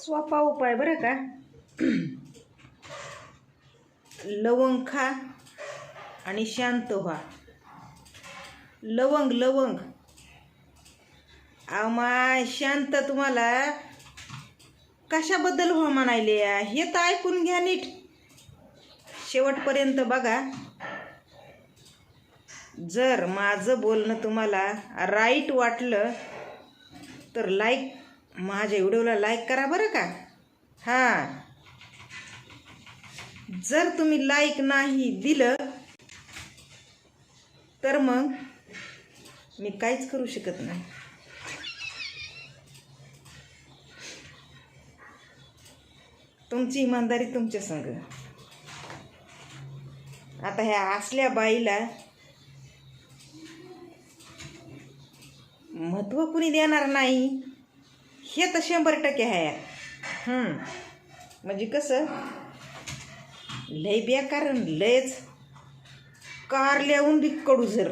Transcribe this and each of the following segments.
सोपा उपाय बरं का? लवंग खा आणि शांत व्हा. लवंग लवंग. आमाय शांत तुम्हाला. कशाबद्दल व्हा म्हणायले? हे तर ऐकून घ्या नीट. शेवटपर्यंत बघा. जर माझं बोलणं तुम्हाला राईट वाटलं तर लाईक माझ्या व्हिडिओला लाईक करा बरं का? हां. जर तुम्ही लाईक नाही दिलं तर मग मी काहीच करू शकत नाही. तुमची इमानदारी तुमच्या संग. आता ह्या असल्या बाईला महत्त्व कुणी देणार नाही? हे तर शंभर टक्के आहे. म्हणजे कसं? लय बेकार लयच कारल्याहून बी कडू जर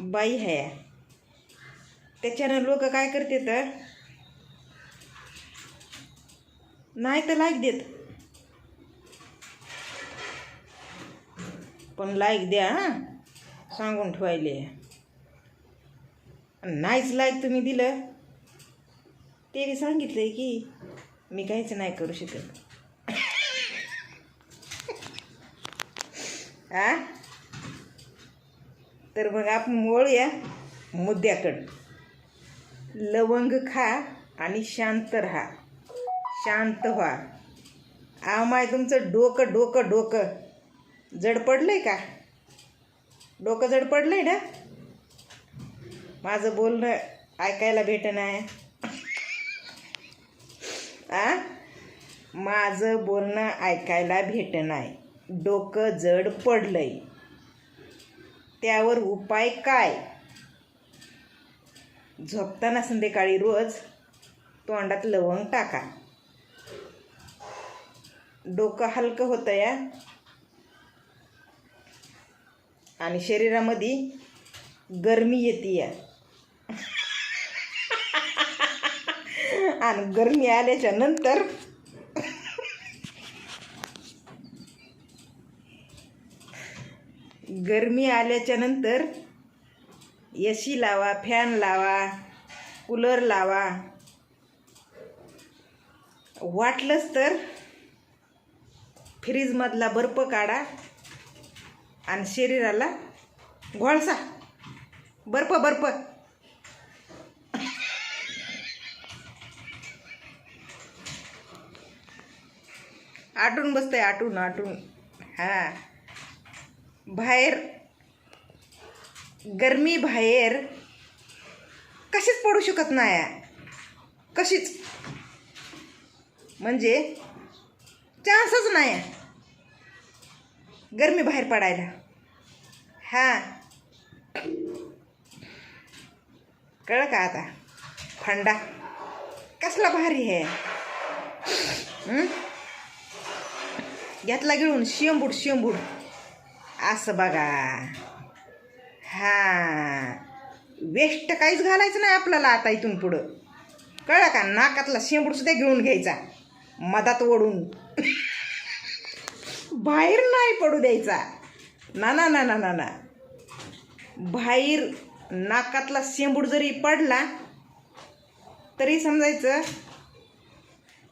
बाई आहे. त्याच्यानं लोक काय करते तर नाही तर लाईक देत. पण लाईक द्या हां. सांगून ठेवायले. नाहीच लाईक तुम्ही दिलं. ते सांगितलं सांगितलंय की मी काहीच नाही करू शकत. आ? तर मग आपण वळूया मुद्द्याकडं. लवंग खा आणि शांत राहा. शांत व्हा. आमाय तुमचं डोकं डोकं डोकं. जड पडलंय का? डोकं जड पडलंय ना? माझं बोलणं ऐकायला भेटणं आहे आ माझं बोलणं ऐकायला भेट नाही डोकं जड पडलंय. त्यावर उपाय काय? झोपताना संध्याकाळी रोज तोंडात लवंग टाका. डोकं हलकं होतं या. आणि शरीरामध्ये गरमी येते या. आणि गरमी आल्याच्यानंतर गरमी आल्याच्यानंतर एसी लावा फॅन लावा कूलर लावा. वाटलंच तर फ्रीजमधला बर्फ काढा आणि शरीराला घोळसा. बर्फ बर्फ. आटून बसतंय आटून आटून. हां. बाहेर गरमी बाहेर कशीच पडू शकत नाही. कशीच. म्हणजे चान्सच नाही. गरमी बाहेर पडायला. हां. कळ का आता? फंडा. कसला भारी आहे घेतला गिळून शिंबूड शिंबूड असं बघा. हां. वेस्ट काहीच घालायचं नाही आपल्याला आता इथून पुढं. कळलं का? नाकातला शेंबूडसुद्धा घेऊन घ्यायचा. मधात ओढून. बाहेर नाही पडू द्यायचा. ना ना ना ना ना ना. बाहेर नाकातला शेंबूड जरी पडला तरी समजायचं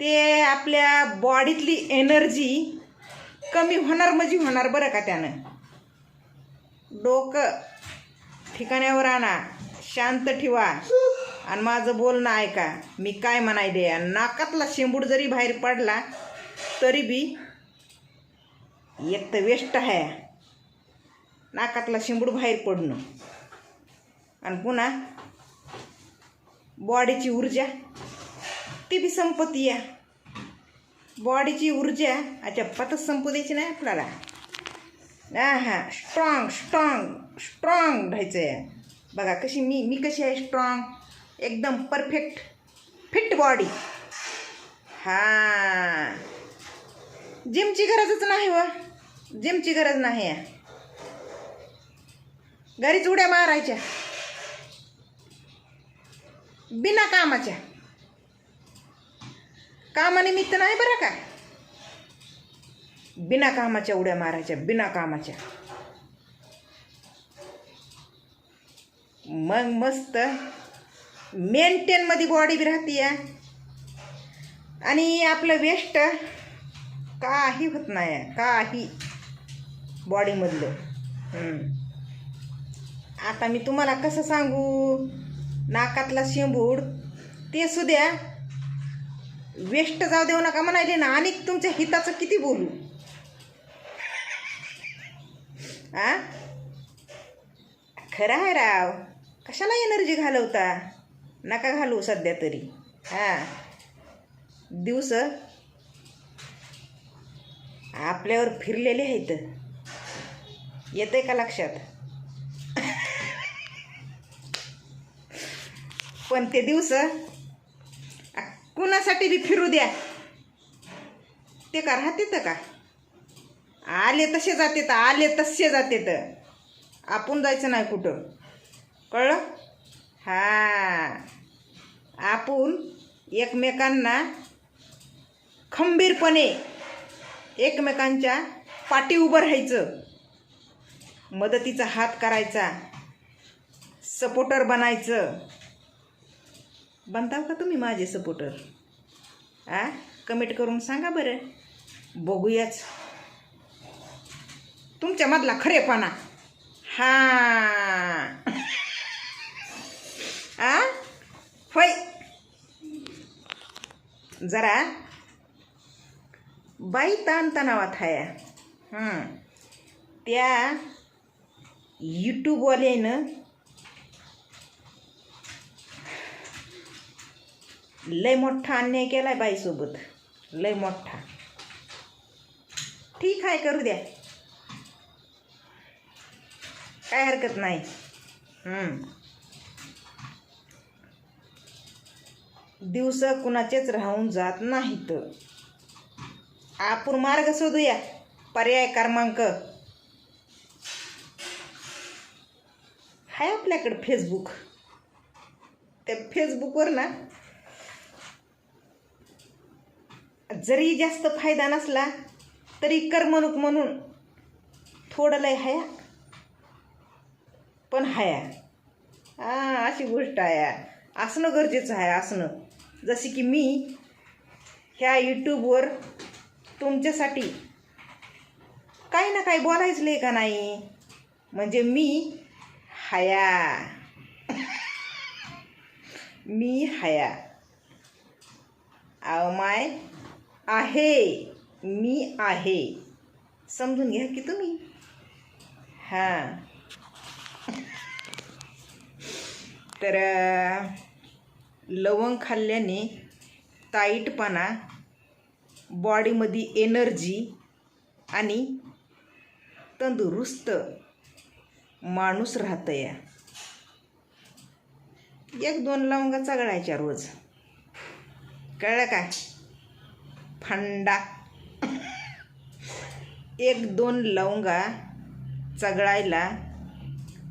ते आपल्या बॉडीतली एनर्जी कमी होणार म्हणजे होणार बरं का त्यानं? डोकं ठिकाण्यावर आणा. शांत ठेवा. आणि माझं बोलणं ऐका. मी काय म्हणायले दे? नाकातला शेंबूड जरी बाहेर पडला तरी बी एक तर वेस्ट आहे. नाकातला शेंबूड बाहेर पडणं. आणि पुन्हा बॉडीची ऊर्जा ती बी संपत्ती या. बॉडीची ऊर्जा अजिबातच संपू द्यायची नाही आपल्याला. हां हां स्ट्रॉंग स्ट्रॉंग स्ट्रॉंग राहायचं आहे बघा कशी मी मी कशी आहे स्ट्रॉंग एकदम परफेक्ट फिट बॉडी हां. जिमची गरजच नाही व. जिमची गरज नाही आहे. घरीच उड्या मारायच्या. बिना कामाच्या. कामानिमित्त नाही बरं का? बिना कामाच्या उड्या मारायच्या बिना कामाच्या. मग मस्त मेंटेनमध्ये बॉडी बी राहते आणि आपलं वेस्ट काही होत नाही काही बॉडीमधलं आता मी तुम्हाला कसं सांगू? नाकातला शेंबूड ते सुद्या वेस्ट जाऊ देऊ नका म्हणाले ना. आणि तुमच्या हिताचं किती बोलू? आ? खरं आहे राव. कशाला एनर्जी घालवता? नका घालू सध्या तरी. हां. दिवस आपल्यावर फिरलेले आहेत. येतंय का लक्षात? पण ते दिवस कुणासाठी बी फिरू द्या. ते का राहते तर का? आले तसे जाते तर आले तसे जाते तर. आपण जायचं नाही कुठं. कळलं? हा. आपण एकमेकांना खंबीरपणे एकमेकांच्या पाठी उभं राहायचं. मदतीचा हात करायचा. सपोर्टर बनायचं. बनताव का तुम्ही माझे सपोर्टर? आ? कमेंट करून सांगा बरं. बघूयाच. तुमच्यामधला खरेपणा. हा. आ? होय. जरा. बाई ताणतणावात आहे हां. त्या यूट्यूबवाल्यानं लय मोठा अन्याय केलाय बाईसोबत. लय मोठा. ठीक आहे करू द्या. काय हरकत नाही. दिवस कुणाचेच राहून जात नाहीत. आपण मार्ग शोधूया. पर्याय क्रमांक. आहे आपल्याकडं फेसबुक त्या फेसबुकवर ना जरी जास्त फायदा नसला तरी करमणूक म्हणून थोडं लय हया. पण हाया हा अशी गोष्ट आहे. असणं गरजेचं आहे असणं. जसे की मी ह्या यूट्यूबवर तुमच्यासाठी काही ना काही बोलायचं लय का नाही? म्हणजे मी हया मी हया आव माय आहे. मी आहे. समजून घ्या की तुम्ही. हां. तर लवंग खाल्ल्याने ताईटपणा बॉडीमध्ये एनर्जी आणि तंदुरुस्त माणूस राहतं या. एक दोन लवंगा चगळायच्या रोज. कळलं का? फंडा. एक दोन लवंगा चगळायला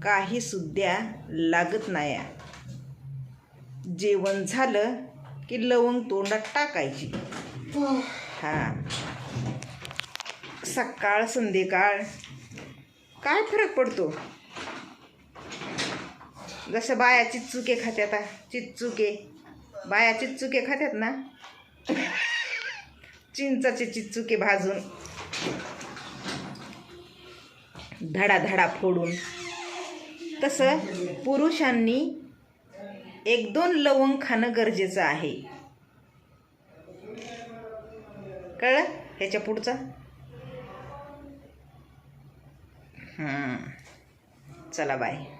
काही सुद्ध्या लागत नाही जेवण झालं की लवंग तोंडात टाकायची. हा. सकाळ संध्याकाळ काय फरक पडतो? जसं बाया चिचुके खात्यात आ, चिचुके बाया चिचुके खात्यात ना? चिंचाचे चिचुके भाजून. धडा धडा फोडून. तसं पुरुषांनी एक दोन लवंग खाणं गरजेचं आहे. कळलं? ह्याच्या पुढचा? हां चला बाय.